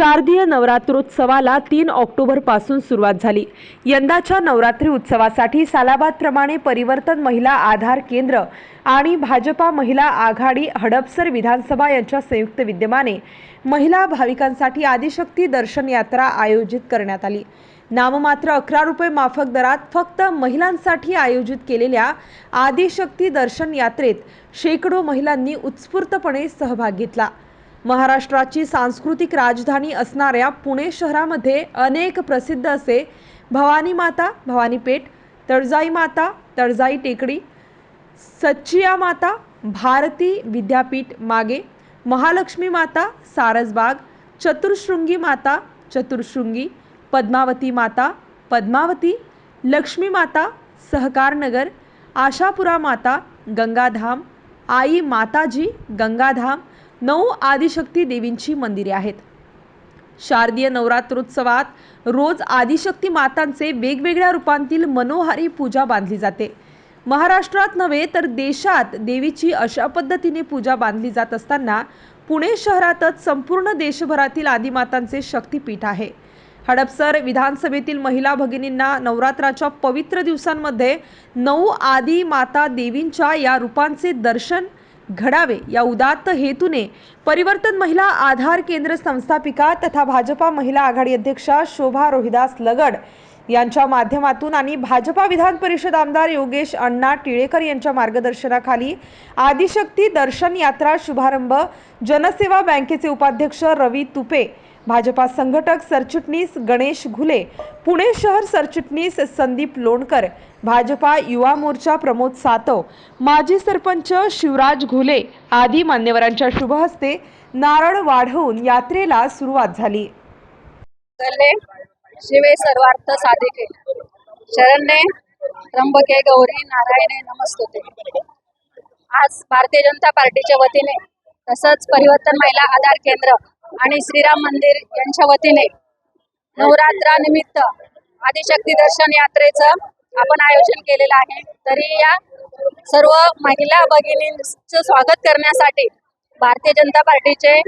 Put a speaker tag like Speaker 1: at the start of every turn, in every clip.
Speaker 1: शारदीय नवरात्रोत्सवाला तीन ऑक्टोबरपासून सुरुवात झाली. यंदाच्या नवरात्री उत्सवासाठी सालाबादप्रमाणे परिवर्तन महिला आधार केंद्र आणि भाजपा महिला आघाडी हडपसर विधानसभा यांच्या संयुक्त विद्यमाने महिला भाविकांसाठी आदिशक्ती दर्शन यात्रा आयोजित करण्यात आली. नाममात्र अकरा रुपये माफक दरात फक्त महिलांसाठी आयोजित केलेल्या आदिशक्ती दर्शन यात्रेत शेकडो महिलांनी उत्स्फूर्तपणे सहभाग घेतला. महाराष्ट्राची सांस्कृतिक राजधानी असणाऱ्या पुणे शहरामध्ये अनेक प्रसिद्ध असे भवानी माता भवानी पेठ तळजाई माता तळजाई टेकडी सच्चिया माता भारती विद्यापीठ मागे महालक्ष्मी माता सारसबाग चतुर्शृंगी माता चतुर्शृंगी पद्मावती माता पद्मावती लक्ष्मी माता सहकारनगर आशापुरा माता गंगाधाम आई माताजी गंगाधाम नऊ आदिशक्ती देवींची मंदिरे आहेत. शारदीय नवरात्रोत्सवात रोज आदिशक्ती मातांचे वेगवेगळ्या रूपांतील मनोहारी पूजा बांधली जाते. महाराष्ट्रात नव्हे तर देशात देवीची अशा पद्धतीने पूजा बांधली जात असताना पुणे शहरातच संपूर्ण देशभरातील आदिमातांचे शक्तीपीठ आहे. हडपसर विधानसभेतील महिला भगिनींना नवरात्राच्या पवित्र दिवसांमध्ये नऊ आदी माता देवींच्या या रूपांचे दर्शन घडावे या उदात्त हेतूने परिवर्तन महिला आधार केंद्र संस्थापिका तथा भाजपा महिला आघाडी अध्यक्षा शोभा रोहिदास लगड यांच्या माध्यमातून आणि भाजपा विधान परिषद आमदार योगेश अण्णा टिळेकर यांच्या मार्गदर्शनाखाली आदिशक्ती दर्शन यात्रा शुभारंभ जनसेवा बँकेचे उपाध्यक्ष रवी तुपे भाजपा संघटक सरचिटणीस गणेश घुले पुणे शहर सरचिटणीस संदीप लोणकर भाजपा युवा मोर्चा प्रमोद सातव माजी सरपंच शिवराज घुले आदी मान्यवरांच्या शुभहस्ते नारळ वाढवून यात्रेला सुरुवात झाली.
Speaker 2: शिवे सर्वार्थ साधिके शरण्ये त्र्यंबके गौरी नारायणे नमस्तुते. आज भारतीय जनता पार्टीच्या वतीने तसंच परिवर्तन महिला आधार केंद्र आणि श्रीराम मंदिर यांच्या वतीने नवरात्रानिमित्त आदिशक्ती दर्शन यात्रेचं आपण आयोजन केलेलं आहे. तरी या सर्व महिला भगिनींचं स्वागत करण्यासाठी भारतीय जनता पार्टीचे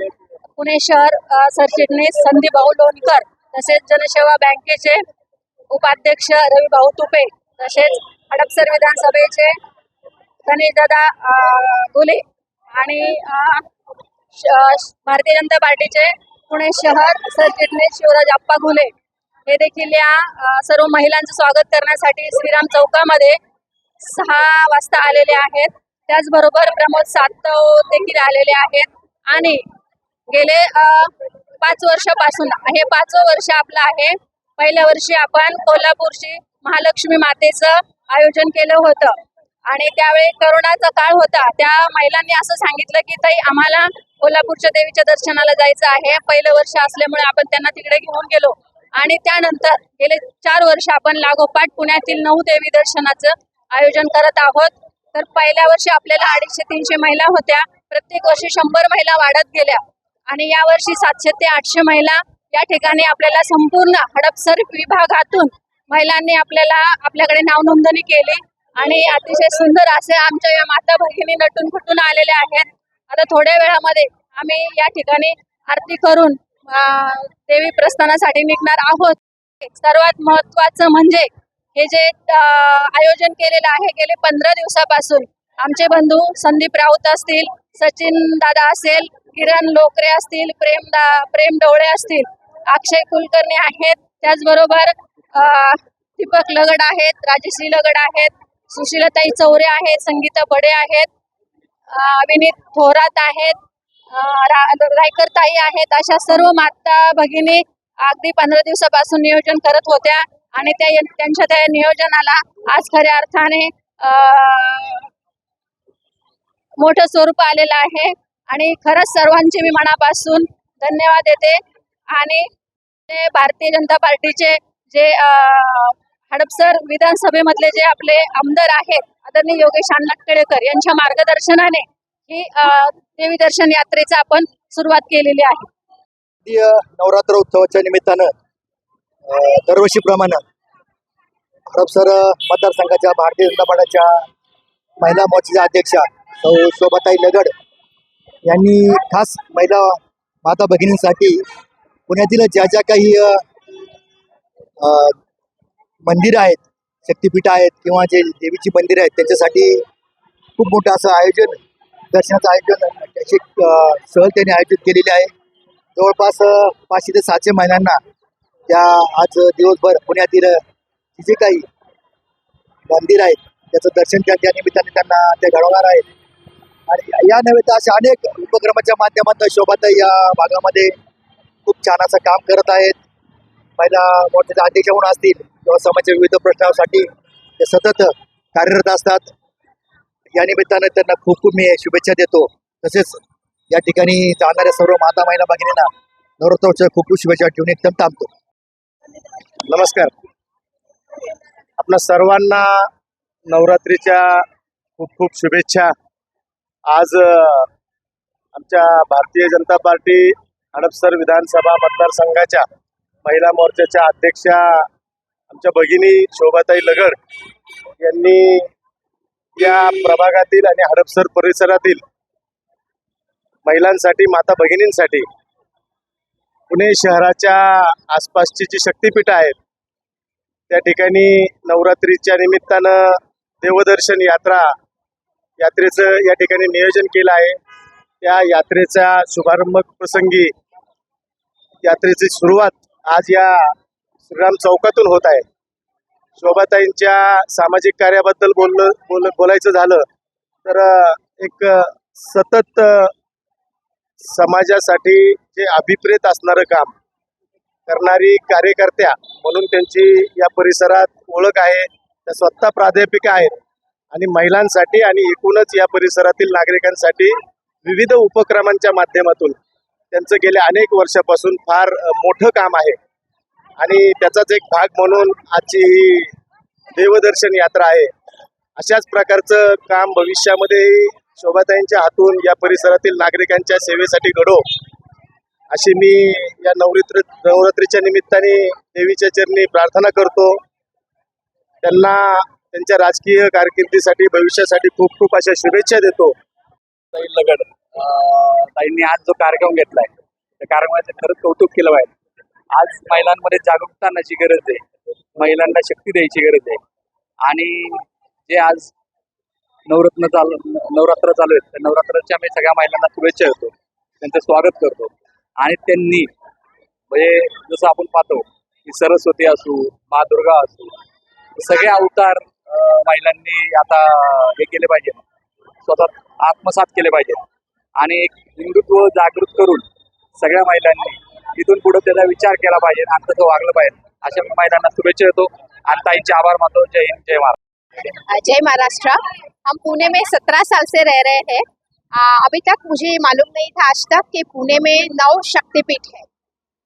Speaker 2: पुणे शहर सरचिटणीस संदीप भाऊ लोणकर तसेच जनसेवा बँकेचे उपाध्यक्ष रवी भाऊ तुपे तसेच हडपसर विधानसभेचे गणेश दादा गुले आणि भारतीय जनता पार्टीचे पुणे शहर सरचिटणीस शिवराज आप्पा घुले हे देखील या सर्व महिलांचं स्वागत करण्यासाठी श्रीराम चौकामध्ये सहा वाजता आलेले आहेत. त्याचबरोबर प्रमोद सातव देखील आलेले आहेत. आणि गेले पाच वर्षापासून हे पाचवं वर्ष आपलं आहे. पहिल्या वर्षी आपण कोल्हापूरची महालक्ष्मी मातेचं आयोजन केलं होतं. आणि त्यावेळी करोनाचा काळ होता त्या महिलांनी असं सांगितलं की ताई आम्हाला कोल्हापूरच्या देवीच्या दर्शनाला जायचं आहे. पहिलं वर्ष असल्यामुळे आपण त्यांना तिकडे घेऊन गेलो. आणि त्यानंतर गेले चार वर्ष आपण लागोपाठ पुण्यातील नऊ देवी दर्शनाचं आयोजन करत आहोत. तर पहिल्या वर्षी आपल्याला अडीचशे तीनशे महिला होत्या. प्रत्येक वर्षी शंभर महिला वाढत गेल्या. आणि या वर्षी सातशे ते आठशे महिला या ठिकाणी आपल्याला संपूर्ण हडपसर विभागातून महिलांनी आपल्याला आपल्याकडे नाव नोंदणी केली. आणि अतिशय सुंदर असे आमच्या या माता भगिनी नटून फुटून आलेल्या आहेत. आता थोड्या वेळामध्ये आम्ही या ठिकाणी आरती करून देवी प्रस्थानासाठी निघणार आहोत. सर्वात महत्वाचं म्हणजे हे जे आयोजन केलेलं आहे गेले पंधरा दिवसापासून आमचे बंधू संदीप राऊत असतील सचिन दादा असेल किरण लोकरे असतील प्रेम दा प्रेम डोळे असतील अक्षय कुलकर्णी आहेत त्याचबरोबर दीपक लगड आहेत राजश्री लगड आहेत सुशीलाताई चौरे आहेत संगीता बडे आहेत अविनीत थोरात आहेत रायकर ताई आहेत अशा सर्व माता भगिनी अगदी पंधरा दिवसापासून नियोजन करत होत्या आणि त्या त्यांच्या त्या नियोजनाला आज खऱ्या अर्थाने मोठं स्वरूप आलेलं आहे आणि खरंच सर्वांचे मी मनापासून धन्यवाद देते. आणि ते भारतीय जनता पार्टीचे जे हडपसर विधानसभेमधले जे आपले आमदार आहेत आदरणीय योगेश अण्णा यांच्या मार्गदर्शनाने ही अं, देवी दर्शन यात्रेचा आपण सुरुवात केलेली आहे.
Speaker 3: नवरात्र उत्सवाच्या निमित्तानं दरवर्षीप्रमाणे हडपसर मतदारसंघाच्या भारतीय जनता पार्टीच्या महिला मोर्चाच्या अध्यक्षा सौ शोभाताई लगड यांनी खास महिला माता भगिनींसाठी पुण्यातील ज्या ज्या काही मंदिरं आहेत शक्तिपीठ आहेत किंवा जे देवीची मंदिरं आहेत त्यांच्यासाठी खूप मोठं असं आयोजन दर्शनाचं आयोजन त्याची सहल त्यांनी आयोजित केलेले आहे. जवळपास पाचशे ते सातशे महिलांना त्या आज दिवसभर पुण्यातील जे काही मंदिर आहेत त्याचं दर्शन त्या त्या निमित्ताने त्यांना ते घडवणार आहेत. आणि या नव्हे तर अशा अनेक उपक्रमाच्या माध्यमातून शोभाताई या भागामध्ये खूप छान असं काम करत आहेत. पहिला मोठ्याच्या अध्यक्ष म्हणून असतील किंवा समाजाच्या विविध प्रश्नांसाठी ते सतत कार्यरत असतात. या निमित्तानं त्यांना खूप खूप मी शुभेच्छा देतो. तसेच या ठिकाणी जाणाऱ्या सर्व माता महिला भगिनींना नवरात्रोत्सव खूप खूप शुभेच्छा ठेवून एकदम थांबतो.
Speaker 4: नमस्कार. आपल्या सर्वांना नवरात्रीच्या खूप खूप शुभेच्छा. आज आमच्या भारतीय जनता पार्टी हडपसर विधानसभा मतदारसंघाच्या महिला मोर्चाच्या अध्यक्षा आमच्या भगिनी शोभाताई लगड यांनी या प्रभागातील आणि हडपसर परिसरातील महिलांसाठी माता भगिनींसाठी पुणे शहराच्या आसपासची जी शक्तिपीठ आहेत त्या ठिकाणी नवरात्रीच्या निमित्तानं देवदर्शन यात्रा यात्रेचं या ठिकाणी नियोजन केलं आहे. त्या यात्रेचा शुभारंभ प्रसंगी यात्रेची सुरुवात आज या श्रीराम चौकातून होत आहे. शोभाताईंच्या सामाजिक कार्याबद्दल बोललं बोल बोलायचं झालं तर एक सतत समाजासाठी जे अभिप्रेत असणारं काम करणारी कार्यकर्त्या म्हणून त्यांची या परिसरात ओळख आहे. त्या स्वतः प्राध्यापिका आहेत. आणि महिलांसाठी आणि एकूणच या परिसरातील नागरिकांसाठी विविध उपक्रमांच्या माध्यमातून त्यांचं गेल्या अनेक वर्षापासून फार मोठं काम आहे. आणि त्याचाच एक भाग म्हणून आजची ही देवदर्शन यात्रा आहे. अशाच प्रकारचं काम भविष्यामध्येही शोभाताईंच्या हातून या परिसरातील नागरिकांच्या सेवेसाठी घडो अशी मी या नवरात्र नवरात्रीच्या निमित्ताने देवीच्या चरणी प्रार्थना करतो. त्यांना त्यांच्या राजकीय कारकिर्दीसाठी भविष्यासाठी खूप खूप अशा शुभेच्छा देतो. लगड ताईंनी आज जो कार्यक्रम घेतलाय त्या कार्यक्रमाचं खरंच कौतुक केलं पाहिजे आज महिलांमध्ये जागरूकता आणण्याची गरज आहे. महिलांना शक्ती द्यायची गरज आहे. आणि जे आज नवरत्न चालू नवरात्र चालू आहेत त्या नवरात्राच्या मी सगळ्या महिलांना शुभेच्छा देतो. त्यांचं स्वागत करतो. आणि त्यांनी म्हणजे जसं आपण पाहतो की सरस्वती असू मा दुर्गा असू सगळे अवतार महिलांनी आता हे केले पाहिजे स्वतः आत्मसात केले पाहिजे एक हिंदुत्व जागृत करून सगळ्या महिलांनी इथून पुढे विचार केला पाहिजे, आणि तसं वागलं अशा मी महिलांना शुभेच्छा देतो आणि ताईंचे आभार मानतो. जय हिंद, जय महाराष्ट्र.
Speaker 2: जय महाराष्ट्र. हम पुणे में सत्रह साल से रह रहे हैं. अभी तक मुझे मालूम नहीं था आज तक कि पुणे में नौ शक्तिपीठ है।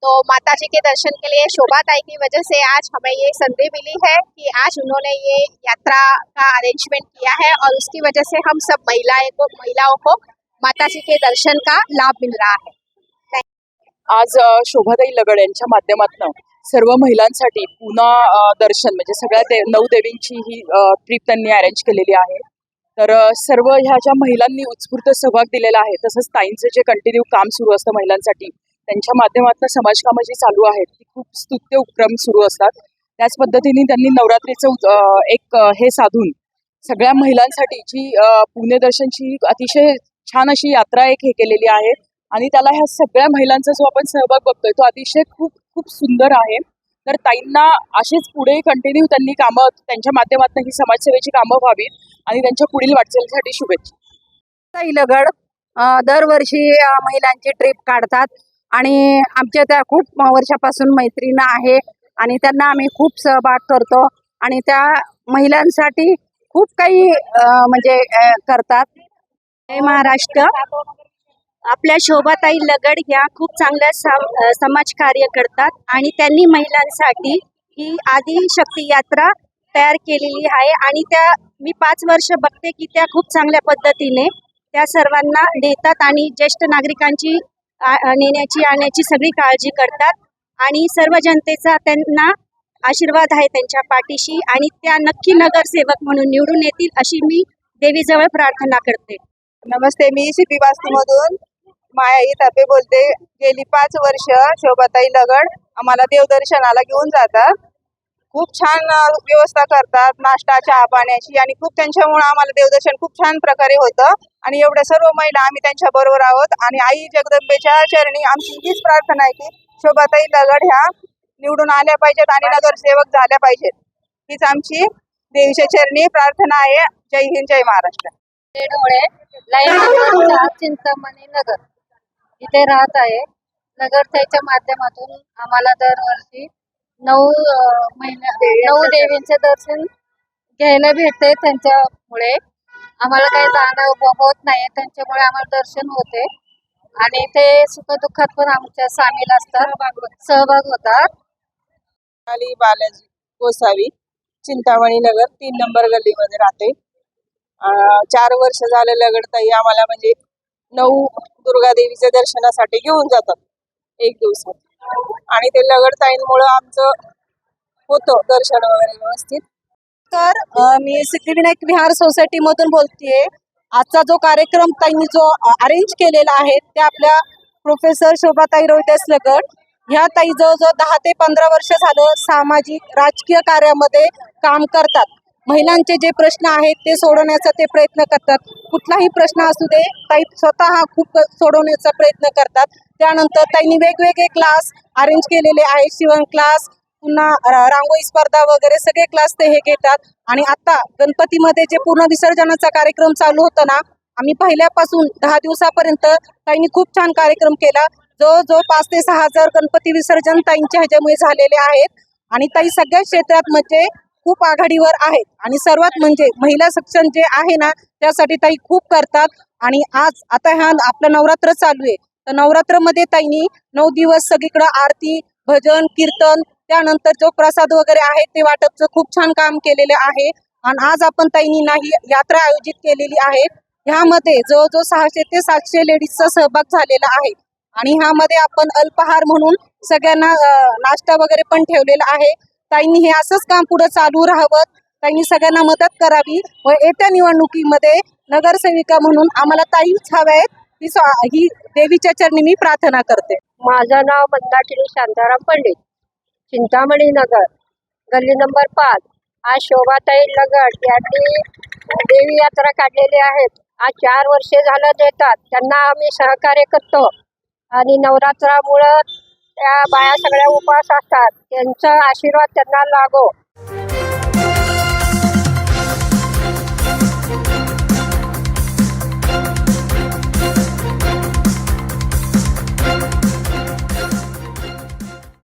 Speaker 2: तो माता जी के दर्शन के लिए, शोभा ताई की वजह से आज हमें ये संधि मिली है कि आज उन्होंने ये यात्रा का अरेंजमेंट किया है और उसकी वजह से हम सब महिलाएँ को, महिलाओं को माता जी के दर्शन का लाभ मिल रहा है
Speaker 5: आज शोभादाई शोभाताई लगड यांच्या माध्यमातून सर्व महिलांसाठी पुन्हा दर्शन म्हणजे सगळ्या दे नऊ देवींची ही ट्रिप त्यांनी अरेंज केलेली आहे. तर सर्व ह्या ज्या महिलांनी उत्स्फूर्त सहभाग दिलेला आहे तसंच ताईंचं जे कंटिन्यू काम सुरू असतं महिलांसाठी त्यांच्या माध्यमातून समाजकामं जी चालू आहेत ती खूप स्तुत्य उपक्रम सुरू असतात. त्याच पद्धतीने त्यांनी नवरात्रीचं एक हे साधून सगळ्या महिलांसाठी जी पुणे दर्शनची अतिशय छान अशी यात्रा एक हे केलेली आहे. आणि त्याला ह्या सगळ्या महिलांचा जो आपण सहभाग बघतोय तो अतिशय खूप खूप सुंदर आहे. तर ताईंना अशीच पुढे कंटिन्यू त्यांनी कामं त्यांच्या माध्यमातून ही समाजसेवेची कामं व्हावीत आणि त्यांच्या पुढील वाटचालीसाठी शुभेच्छा.
Speaker 6: ताई लगड दरवर्षी महिलांची ट्रिप काढतात आणि आमच्या त्या खूप वर्षापासून मैत्रीण आहे आणि त्यांना आम्ही खूप सहभाग करतो आणि त्या महिलांसाठी खूप काही म्हणजे करतात.
Speaker 7: जय महाराष्ट्र. आपल्या शोभाताई लगड ह्या खूप चांगल्या समाज कार्य समाजकार्य करतात आणि त्यांनी महिलांसाठी ही आदिशक्ती यात्रा तयार केलेली आहे आणि त्या मी पाच वर्ष बघते की त्या खूप चांगल्या पद्धतीने त्या सर्वांना देतात आणि ज्येष्ठ नागरिकांची नेण्याची आणण्याची सगळी काळजी करतात आणि सर्व जनतेचा त्यांना आशीर्वाद आहे त्यांच्या पाठीशी आणि त्या नक्की नगरसेवक म्हणून निवडून येतील अशी मी देवीजवळ प्रार्थना करते.
Speaker 6: नमस्ते मी शिपी वास्तूमधून माया इतापे बोलते. गेली पाच वर्ष शोभाताई लगड आम्हाला देवदर्शनाला घेऊन जातात. खूप छान व्यवस्था करतात. नाश्ता चहा पाण्याची आणि खूप त्यांच्यामुळे आम्हाला देवदर्शन खूप छान प्रकारे होतं. आणि एवढ्या सर्व महिला आम्ही त्यांच्या बरोबर आहोत. आणि आई जगदंबेच्या चरणी आमची हीच प्रार्थना आहे की शोभाताई लगड ह्या निवडून आल्या पाहिजेत आणि नगरसेवक झाल्या पाहिजेत. हीच आमची देवीच्या चरणी प्रार्थना आहे. जय हिंद जय महाराष्ट्र.
Speaker 2: डोळे लाईन चिंतामणी नगर. इथे राहत आहे. नगरसेच्या माध्यमातून आम्हाला दरवर्षी नऊ महिन्या नऊ देवींचे दर्शन घ्यायला भेटते त्यांच्यामुळे. आम्हाला काही जाणं होत नाही त्यांच्यामुळे आम्हाला दर्शन होते. आणि ते सुखदुःखात पण आमच्या सामील असतात सहभाग होतात.
Speaker 6: बालाजी गोसावी चिंतामणी नगर तीन नंबर गल्लीमध्ये राहते. चार वर्ष झालं लगडताई आम्हाला म्हणजे नऊ दुर्गा देवीच्या दर्शनासाठी घेऊन जातात एक दिवसात. आणि ते लगडताईंमुळं आमचं होतं दर्शन वगैरे व्यवस्थित. तर मी सिद्धिविनायक विहार सोसायटी मधून बोलतेय. आजचा जो कार्यक्रम त्यांनी जो अरेंज केलेला आहे ते आपल्या प्रोफेसर शोभाताई रोहिदास लगड. ह्या ताई जवळजवळ दहा ते पंधरा वर्ष झालं सामाजिक राजकीय कार्यामध्ये काम करतात. महिलांचे जे प्रश्न आहेत ते सोडवण्याचा ते प्रयत्न करतात. कुठलाही प्रश्न असू दे ताई स्वतः खूप सोडवण्याचा प्रयत्न करतात. त्यानंतर त्यांनी वेगवेगळे क्लास अरेंज केलेले आहेत. शिवण क्लास पुन्हा रांगोळी स्पर्धा वगैरे सगळे क्लास ते हे घेतात. आणि आता गणपतीमध्ये जे पूर्ण विसर्जनाचा कार्यक्रम चालू होता ना आम्ही पहिल्यापासून दहा दिवसापर्यंत ताईंनी खूप छान कार्यक्रम केला. जवळजवळ पाच ते सहा हजार गणपती विसर्जन ताईंच्या ह्याच्यामुळे झालेले आहेत. आणि ताई सगळ्या क्षेत्रात म्हणजे खूप आघाडीवर आहेत. आणि सर्वात म्हणजे महिला सक्षम जे आहे ना त्यासाठी ताई खूप करतात. आणि आज आता ह्या आपलं नवरात्र चालू आहे. तर नवरात्रमध्ये ताईनी नऊ दिवस सगळीकडं आरती भजन कीर्तन त्यानंतर जो प्रसाद वगैरे आहे ते वाटपचं खूप छान काम केलेलं आहे. आणि आज आपण ताईनी नाही यात्रा आयोजित केलेली आहे. ह्यामध्ये जवळजवळ सहाशे ते सातशे लेडीजचा सहभाग झालेला आहे. आणि ह्यामध्ये आपण अल्पहार म्हणून सगळ्यांना नाश्ता वगैरे पण ठेवलेला आहे. ताईंनी हे असंच काम पुढे चालू राहावं. ताईंनी सगळ्यांना मदत करावी व येत्या निवडणुकीमध्ये नगरसेविका म्हणून आम्हाला ताईच हव्या आहेत ही ही देवीच्या चरणी मी प्रार्थना करते.
Speaker 2: माझं नाव मंदाकिनी शांताराम पंडित. चिंतामणी नगर. गल्ली नंबर पाच. आज शोभाताई लगड यांनी देवी यात्रा काढलेली आहेत. आज चार वर्षे झालं देतात. त्यांना आम्ही सहकार्य करतो. आणि नवरात्रामुळं त्या बाया सगळ्या उपवास असतात. त्यांचा आशीर्वाद त्यांना लागो.